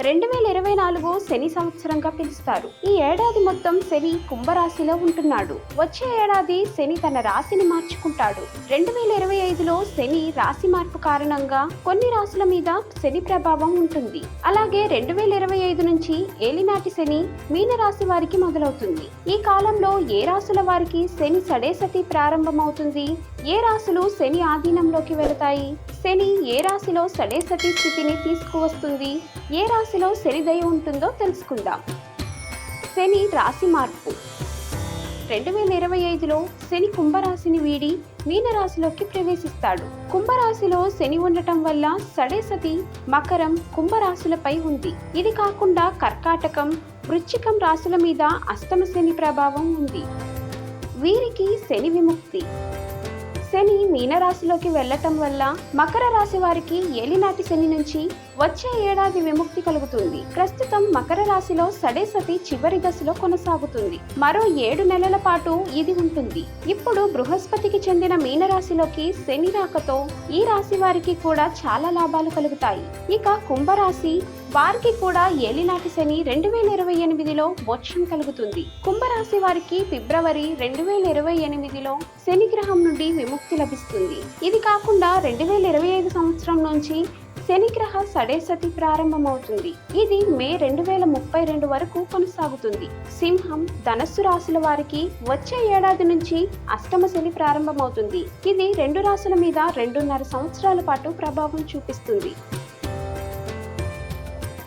రెండు వేల ఇరవై నాలుగు శని సంవత్సరంగా పిలుస్తారు. ఈ ఏడాది మొత్తం శని కుంభరాశిలో ఉంటున్నాడు. వచ్చే ఏడాది శని తన రాశిని మార్చుకుంటాడు. రెండు వేల ఇరవై ఐదులో శని రాశి మార్పు కారణంగా కొన్ని రాశుల మీద శని ప్రభావం ఉంటుంది. అలాగే రెండు వేల ఇరవై ఐదు నుంచి ఏలినాటి శని మీన రాశి వారికి మొదలవుతుంది. ఈ కాలంలో ఏ రాశుల వారికి శని సడేసతి ప్రారంభమవుతుంది? ఏ రాశులు శని ఆధీనంలోకి వెళతాయి? శని ఏ రాశిలో సడేసతి స్థితిని తీసుకువస్తుంది? ఏ రాశిలో శని దయ ఉంటుందో తెలుసుకుందాం. శని రాశి మార్పు. రెండు వేల ఇరవై ఐదులో శని కుంభరాశిని వీడి మీనరాశిలోకి ప్రవేశిస్తాడు. కుంభరాశిలో శని ఉండటం వల్ల సడేసతి మకరం కుంభరాశులపై ఉంది. ఇది కాకుండా కర్కాటకం వృచ్చికం రాశుల మీద అష్టమ శని ప్రభావం ఉంది. వీరికి శని విముక్తి. శని మీనరాశిలోకి వెళ్ళటం వల్ల మకర రాశి వారికి ఏలినాటి శని నుంచి వచ్చే ఏడాది విముక్తి కలుగుతుంది. ప్రస్తుతం మకర రాశిలో సడేసతి చివరి దశలో కొనసాగుతుంది. మరో ఏడు నెలల పాటు ఇది ఉంటుంది. ఇప్పుడు బృహస్పతికి చెందిన మీనరాశిలోకి శని రాకతో ఈ రాశి వారికి కూడా చాలా లాభాలు కలుగుతాయి. ఇక కుంభరాశి వారికి కూడా ఏలినాటి శని రెండు వేల ఇరవై ఎనిమిదిలో మోక్షం కలుగుతుంది. కుంభరాశి వారికి ఫిబ్రవరి రెండు వేల ఇరవై ఎనిమిదిలో శని గ్రహం నుండి విముక్తి లభిస్తుంది. ఇది కాకుండా రెండు వేల ఇరవై ఐదు సంవత్సరం నుంచి శనిగ్రహ సడేసతి ప్రారంభమవుతుంది. ఇది మే రెండు వేల ముప్పై రెండు వరకు కొనసాగుతుంది. సింహం ధనస్సు రాశుల వారికి వచ్చే ఏడాది నుంచి అష్టమ శని ప్రారంభమవుతుంది. ఇది రెండు రాశుల మీద రెండున్నర సంవత్సరాల పాటు ప్రభావం చూపిస్తుంది.